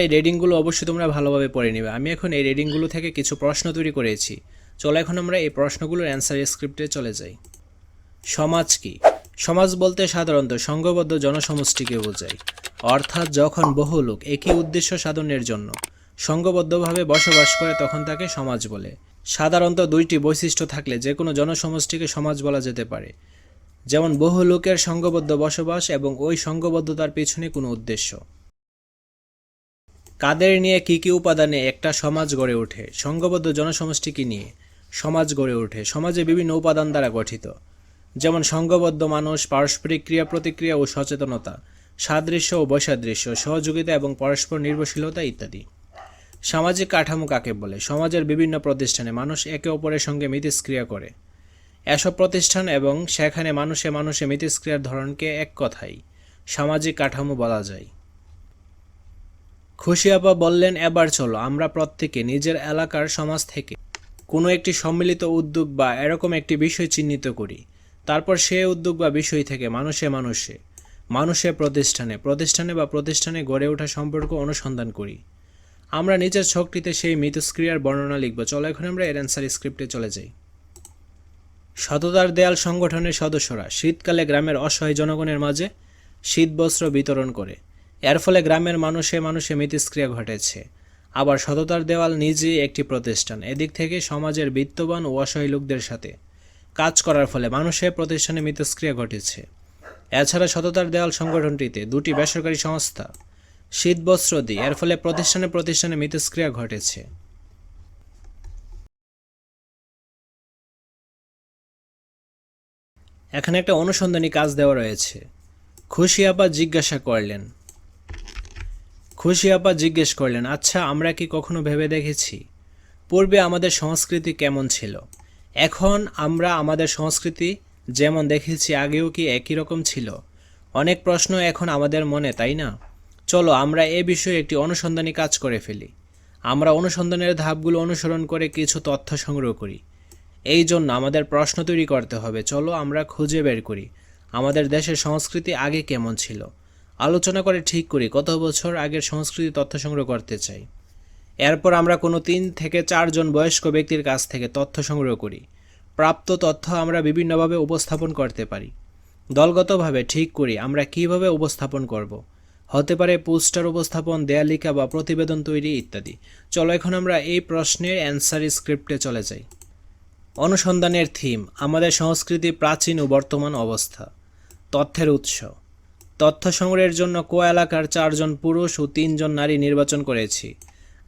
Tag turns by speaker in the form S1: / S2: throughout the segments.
S1: এই রেডিংগুলো অবশ্যই তোমরা ভালোভাবে পড়ে নেবে। আমি এখন এই রেডিংগুলো থেকে কিছু প্রশ্ন তৈরি করেছি। চলো এখন আমরা এই প্রশ্নগুলোর অ্যান্সার স্ক্রিপ্টে চলে যাই। সমাজ কি? সমাজ বলতে সাধারণত সংঘবদ্ধ জনসমষ্টিকে বোঝায়। অর্থাৎ যখন বহু লোক একই উদ্দেশ্য সাধনের জন্য সংঘবদ্ধভাবে বসবাস করে, তখন তাকে সমাজ বলে। সাধারণত দুইটি বৈশিষ্ট্য থাকলে যে কোনো জনসমষ্টিকে সমাজ বলা যেতে পারে। যেমন, বহু লোকের সংঘবদ্ধ বসবাস এবং ওই সংঘবদ্ধতার পিছনে কোনো উদ্দেশ্য। কাদের নিয়ে কি কি উপাদানে একটা সমাজ গড়ে ওঠে? সংঘবদ্ধ জনসমষ্টিকে নিয়ে সমাজ গড়ে ওঠে। সমাজে বিভিন্ন উপাদান দ্বারা গঠিত। যেমন সংঘবদ্ধ মানুষ, পারস্পরিক ক্রিয়া প্রতিক্রিয়া ও সচেতনতা, সাদৃশ্য ও বৈসাদৃশ্য, সহযোগিতা এবং পরস্পর নির্ভরশীলতা ইত্যাদি। সামাজিক কাঠামো কাকে বলে? সমাজের বিভিন্ন প্রতিষ্ঠানে মানুষ একে অপরের সঙ্গে মিথস্ক্রিয়া করে। এসব প্রতিষ্ঠান এবং সেখানে মানুষে মানুষে মিথস্ক্রিয়ার ধরনকে এক কথাই সামাজিক কাঠামো বলা যায়। খুশি আপা বললেন, এবার চলো, আমরা প্রত্যেকে নিজের এলাকার সমাজ থেকে কোনো একটি সম্মিলিত উদ্যোগ বা এরকম একটি বিষয় চিহ্নিত করি। তারপর সে উদ্যোগ বা বিষয় থেকে মানুষে মানুষে মানুষে প্রতিষ্ঠানে প্রতিষ্ঠানে বা প্রতিষ্ঠানে গড়ে ওঠা সম্পর্ক অনুসন্ধান করি। আমরা নিজের শক্তিতে সেই মিথস্ক্রিয়ার বর্ণনা লিখব। চলো, এখন আমরা এর অ্যান্সার স্ক্রিপ্টে চলে যাই। সততার দেয়াল সংগঠনের সদস্যরা শীতকালে গ্রামের অসহায় জনগণের মাঝে শীতবস্ত্র বিতরণ করে। এর ফলে গ্রামের মানুষে মানুষে মিথস্ক্রিয়া ঘটেছে। আবার সততার দেওয়াল নিজেই একটি প্রতিষ্ঠান। এদিক থেকে সমাজের বিত্তবান ও অসহায় লোকদের সাথে কাজ করার ফলে মানুষের প্রতিষ্ঠানে মিথস্ক্রিয়া ঘটেছে। এছাড়া সততার দেওয়াল সংগঠনটিতে দুটি বেসরকারি সংস্থা শীতবস্ত্র দিই এর ফলে প্রতিষ্ঠানে প্রতিষ্ঠানে মিথস্ক্রিয়া ঘটেছে। এখানে একটা অনুসন্ধানী কাজ দেওয়া রয়েছে। খুশি আপা জিজ্ঞাসা করলেন খুশি আপা জিজ্ঞেস করলেন আচ্ছা আমরা কি কখনো ভেবে দেখেছি? পূর্বে আমাদের সংস্কৃতি কেমন ছিল? এখন আমরা আমাদের সংস্কৃতি যেমন দেখেছি, আগেও কি একই রকম ছিল? অনেক প্রশ্ন এখন আমাদের মনে, তাই না? চলো, আমরা এ বিষয়ে একটি অনুসন্ধানী কাজ করে ফেলি। আমরা অনুসন্ধানের ধাপগুলো অনুসরণ করে কিছু তথ্য সংগ্রহ করি। এই জন্য আমাদের প্রশ্ন তৈরি করতে হবে। চলো, আমরা খুঁজে বের করি, আমাদের দেশের সংস্কৃতি আগে কেমন ছিল? আলোচনা করে ঠিক করি কত বছর আগের সংস্কৃতি তথ্য সংগ্রহ করতে চাই। এরপর আমরা কোনো তিন থেকে চারজন বয়স্ক ব্যক্তির কাছ থেকে তথ্য সংগ্রহ করি। প্রাপ্ত তথ্য আমরা বিভিন্নভাবে উপস্থাপন করতে পারি। দলগতভাবে ঠিক করি আমরা কীভাবে উপস্থাপন করব। হতে পারে পোস্টার উপস্থাপন, দেয়ালিকা বা প্রতিবেদন তৈরি ইত্যাদি। চলো এখন আমরা এই প্রশ্নের অ্যান্সার স্ক্রিপ্টে চলে যাই। অনুসন্ধানের থিম, আমাদের সংস্কৃতি প্রাচীন ও বর্তমান অবস্থা। তথ্যের উৎস। তথ্য সংগ্রহের জন্য কো এলাকার চারজন পুরুষ ও তিনজন নারী নির্বাচন করেছি,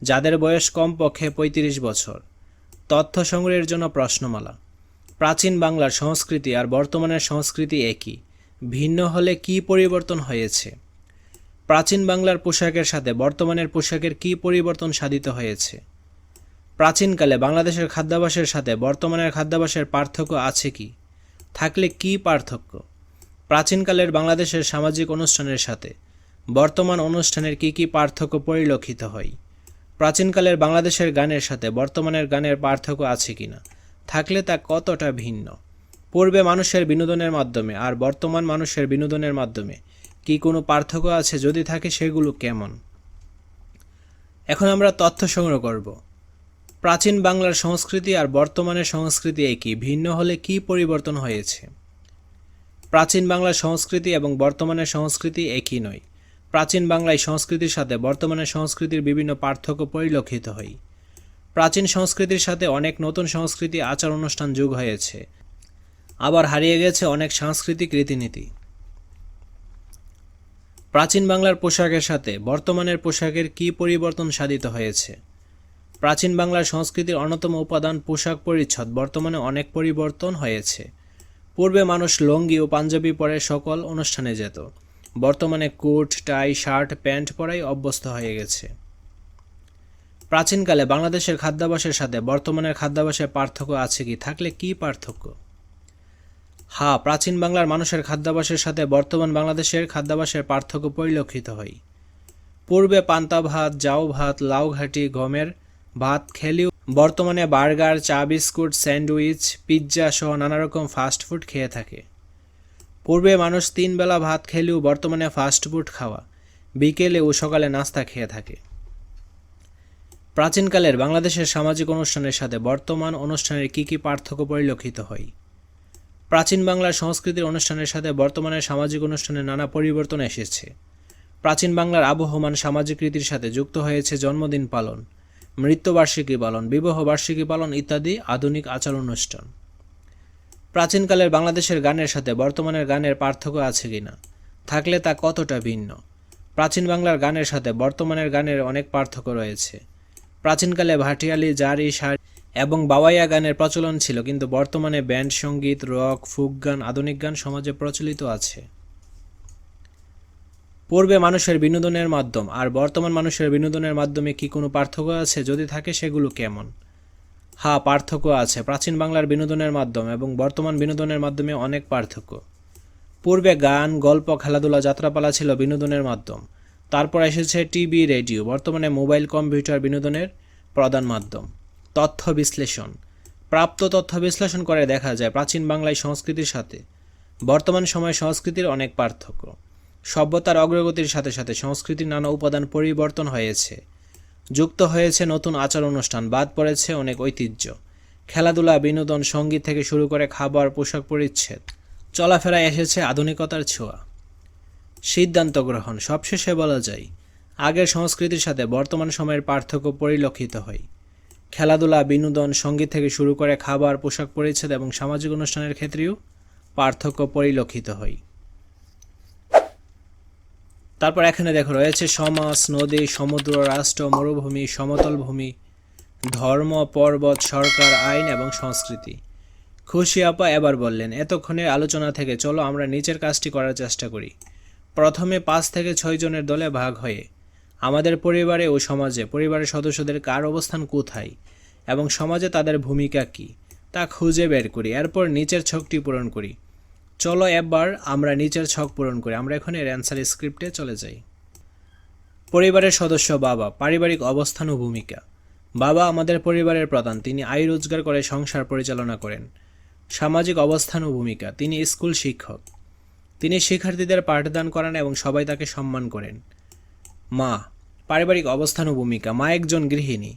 S1: যাদের বয়স কমপক্ষে পঁয়ত্রিশ বছর। তথ্য সংগ্রহের জন্য প্রশ্নমালা। প্রাচীন বাংলার সংস্কৃতি আর বর্তমানের সংস্কৃতি একই, ভিন্ন হলে কী পরিবর্তন হয়েছে? প্রাচীন বাংলার পোশাকের সাথে বর্তমানের পোশাকের কী পরিবর্তন সাধিত হয়েছে? প্রাচীনকালে বাংলাদেশের খাদ্যাভ্যাসের সাথে বর্তমানের খাদ্যাভ্যাসের পার্থক্য আছে কি? থাকলে কী পার্থক্য? প্রাচীনকালের বাংলাদেশের সামাজিক অনুষ্ঠানের সাথে। বর্তমান অনুষ্ঠানের কী কী পার্থক্য পরিলক্ষিত হয়? প্রাচীনকালের বাংলাদেশের গানের সাথে বর্তমানের গানের পার্থক্য আছে কিনা? থাকলে তা কতটা ভিন্ন? পূর্বে মানুষের বিনোদনের মাধ্যমে আর বর্তমান মানুষের বিনোদনের মাধ্যমে কি কোনো পার্থক্য আছে যদি থাকে সেগুলো কেমন? এখন আমরা তথ্য সংগ্রহ করব। প্রাচীন বাংলার সংস্কৃতি আর বর্তমানের সংস্কৃতি একই, ভিন্ন হলে কী পরিবর্তন হয়েছে? প্রাচীন বাংলার সংস্কৃতি এবং বর্তমানের সংস্কৃতি একই নয়। প্রাচীন বাংলায় সংস্কৃতির সাথে বর্তমানের সংস্কৃতির বিভিন্ন পার্থক্য পরিলক্ষিত হয়। প্রাচীন সংস্কৃতির সাথে অনেক নতুন সংস্কৃতি আচার অনুষ্ঠান যুগ হয়েছে। আবার হারিয়ে গেছে অনেক সাংস্কৃতিক রীতিনীতি। প্রাচীন বাংলার পোশাকের সাথে বর্তমানের পোশাকের কী পরিবর্তন সাধিত হয়েছে? প্রাচীন বাংলার সংস্কৃতির অন্যতম উপাদান পোশাক পরিচ্ছদ। বর্তমানে অনেক পরিবর্তন হয়েছে। পূর্বে মানুষ লঙ্গি ও পাঞ্জাবি পরে সকল অনুষ্ঠানে যেত। বর্তমানে কোট, টাই, শার্ট, প্যান্ট পরাই অভ্যস্ত হয়ে গেছে। প্রাচীনকালে বাংলাদেশের খাদ্যাভ্যাসের সাথে বর্তমানের খাদ্যাভ্যাসের পার্থক্য আছে কি? থাকলে কি পার্থক্য? হা, প্রাচীন বাংলার মানুষের খাদ্যাভ্যাসের সাথে বর্তমান বাংলাদেশের খাদ্যাভ্যাসের পার্থক্য পরিলক্ষিত হয়। পূর্বে পান্তা ভাত জাউ ভাত, লাউ ঘাটি, গমের ভাত খেলেও বর্তমানে বার্গার, চা বিস্কুট, স্যান্ডউইচ, পিৎজা সহ নানা রকম ফাস্টফুড খেয়ে থাকে। পূর্বে মানুষ তিন বেলা ভাত খেলেও বর্তমানে ফাস্টফুড খাওয়া। বিকেলে ও সকালে নাস্তা খেয়ে থাকে। প্রাচীনকালের বাংলাদেশের সামাজিক অনুষ্ঠানের সাথে বর্তমান অনুষ্ঠানের কী কী পার্থক্য পরিলক্ষিত হয়? প্রাচীন বাংলার সংস্কৃতির অনুষ্ঠানের সাথে বর্তমানের সামাজিক অনুষ্ঠানে নানা পরিবর্তন এসেছে। প্রাচীন বাংলার আবহমান সামাজিক রীতির সাথে যুক্ত হয়েছে জন্মদিন পালন। মৃত্যুবার্ষিকী পালন বিবাহ বার্ষিকী পালন ইত্যাদি আধুনিক আচার অনুষ্ঠান প্রাচীনকালের বাংলাদেশের গানের সাথে বর্তমানের গানের পার্থক্য আছে কিনা, থাকলে তা কতটা ভিন্ন? প্রাচীন বাংলার গানের সাথে বর্তমানের গানের অনেক পার্থক্য রয়েছে। প্রাচীনকালে ভাটিয়ালি, জারি, সারি এবং বাওয়াইয়া গানের প্রচলন ছিল, কিন্তু বর্তমানে ব্যান্ড, সংগীত, রক, ফুক গান, আধুনিক গান সমাজে প্রচলিত আছে। পূর্বে মানুষের বিনোদনের মাধ্যম আর বর্তমান মানুষের বিনোদনের মাধ্যমে কি কোনো পার্থক্য আছে? যদি থাকে, সেগুলো কেমন? হ্যাঁ পার্থক্য আছে। প্রাচীন বাংলার বিনোদনের মাধ্যম এবং বর্তমান বিনোদনের মাধ্যমে অনেক পার্থক্য। পূর্বে গান, গল্প, খেলাধুলা, যাত্রাপালা ছিল বিনোদনের মাধ্যম। তারপর এসেছে টিভি, রেডিও, বর্তমানে মোবাইল, কম্পিউটার বিনোদনের প্রধান মাধ্যম। তথ্য বিশ্লেষণ। প্রাপ্ত তথ্য বিশ্লেষণ করে দেখা যায় প্রাচীন বাংলায় সংস্কৃতির সাথে। বর্তমান সময়ে সংস্কৃতির অনেক পার্থক্য। সভ্যতার অগ্রগতির সাথে সাথে সংস্কৃতির নানা উপাদান পরিবর্তন হয়েছে। যুক্ত হয়েছে নতুন আচার অনুষ্ঠান বাদ পড়েছে অনেক ঐতিহ্য। খেলাধুলা, বিনোদন, সংগীত থেকে শুরু করে খাবার, পোশাক পরিচ্ছেদ চলাফেরায় এসেছে আধুনিকতার ছোঁয়া। সিদ্ধান্ত গ্রহণ, সবশেষে বলা যায়, আগের সংস্কৃতির সাথে বর্তমান সময়ের পার্থক্য পরিলক্ষিত হয়। খেলাধুলা, বিনোদন, সংগীত থেকে শুরু করে খাবার, পোশাক পরিচ্ছেদ এবং সামাজিক অনুষ্ঠানের ক্ষেত্রেও পার্থক্য পরিলক্ষিত হয়। তারপর এখানে দেখো রয়েছে সমাজ নদী, সমুদ্র, রাষ্ট্র, মরুভূমি সমতল ভূমি ধর্ম, পর্বত, সরকার, আইন এবং সংস্কৃতি। খুশি আপা এবার বললেন, এতক্ষণের আলোচনা থেকে চলো, আমরা নিচের কাজটি করার চেষ্টা করি। প্রথমে পাঁচ থেকে ছয় জনের দলে ভাগ হয়ে, আমাদের পরিবারে ও সমাজে, পরিবারের সদস্যদের কার অবস্থান কোথায় এবং সমাজে তাদের ভূমিকা কী, তা খুঁজে বের করি। এরপর নিচের ছকটি পূরণ করি। চলো এবার আমরা নিচের ছক পূরণ করি। আমরা এখন এর অ্যান্সার স্ক্রিপ্টে চলে যাই। পরিবারের সদস্য বাবা, পারিবারিক অবস্থান ও ভূমিকা। বাবা আমাদের পরিবারের প্রধান, তিনি আয় রোজগার করে, সংসার পরিচালনা করেন। সামাজিক অবস্থান ও ভূমিকা, তিনি স্কুল শিক্ষক। তিনি শিক্ষার্থীদের পাঠদান করান এবং সবাই তাকে সম্মান করেন। মা, পারিবারিক অবস্থান ও ভূমিকা, মা একজন গৃহিণী।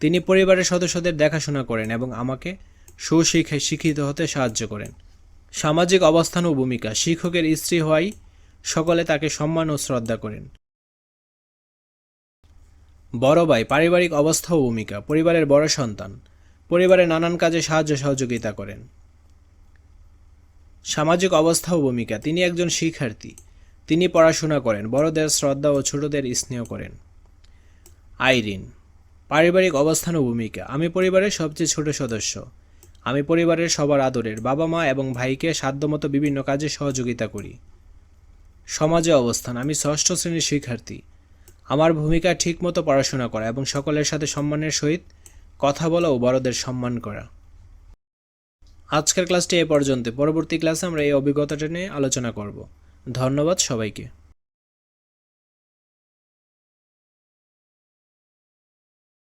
S1: তিনি পরিবারের সদস্যদের দেখাশোনা করেন এবং আমাকে সুশিক্ষায় শিক্ষিত হতে সাহায্য করেন। সামাজিক অবস্থান ও ভূমিকা। শিক্ষকের স্ত্রী হওয়ায় সকলে তাকে সম্মান ও শ্রদ্ধা করেন। বড় ভাই, পারিবারিক অবস্থা ও ভূমিকা, পরিবারের বড় সন্তান পরিবারের নানান কাজে সাহায্য সহযোগিতা করেন। সামাজিক অবস্থা ও ভূমিকা, তিনি একজন শিক্ষার্থী, তিনি পড়াশোনা করেন, বড়দের শ্রদ্ধা ও ছোটদের স্নেহ করেন। আইরিন, পারিবারিক অবস্থান ও ভূমিকা, আমি পরিবারের সবচেয়ে ছোট সদস্য আমি পরিবারের সবার আদরের বাবা মা এবং ভাইকে সাধ্যমতো বিভিন্ন কাজে সহযোগিতা করি। সমাজে অবস্থান, আমি ষষ্ঠ শ্রেণির শিক্ষার্থী। আমার ভূমিকা ঠিকমতো পড়াশোনা করা এবং সকলের সাথে সম্মানের সহিত কথা বলা ও বড়দের সম্মান করা। আজকের ক্লাসটি এ পর্যন্ত পরবর্তী ক্লাসে আমরা এই অভিজ্ঞতাটা নিয়ে আলোচনা করব। ধন্যবাদ সবাইকে।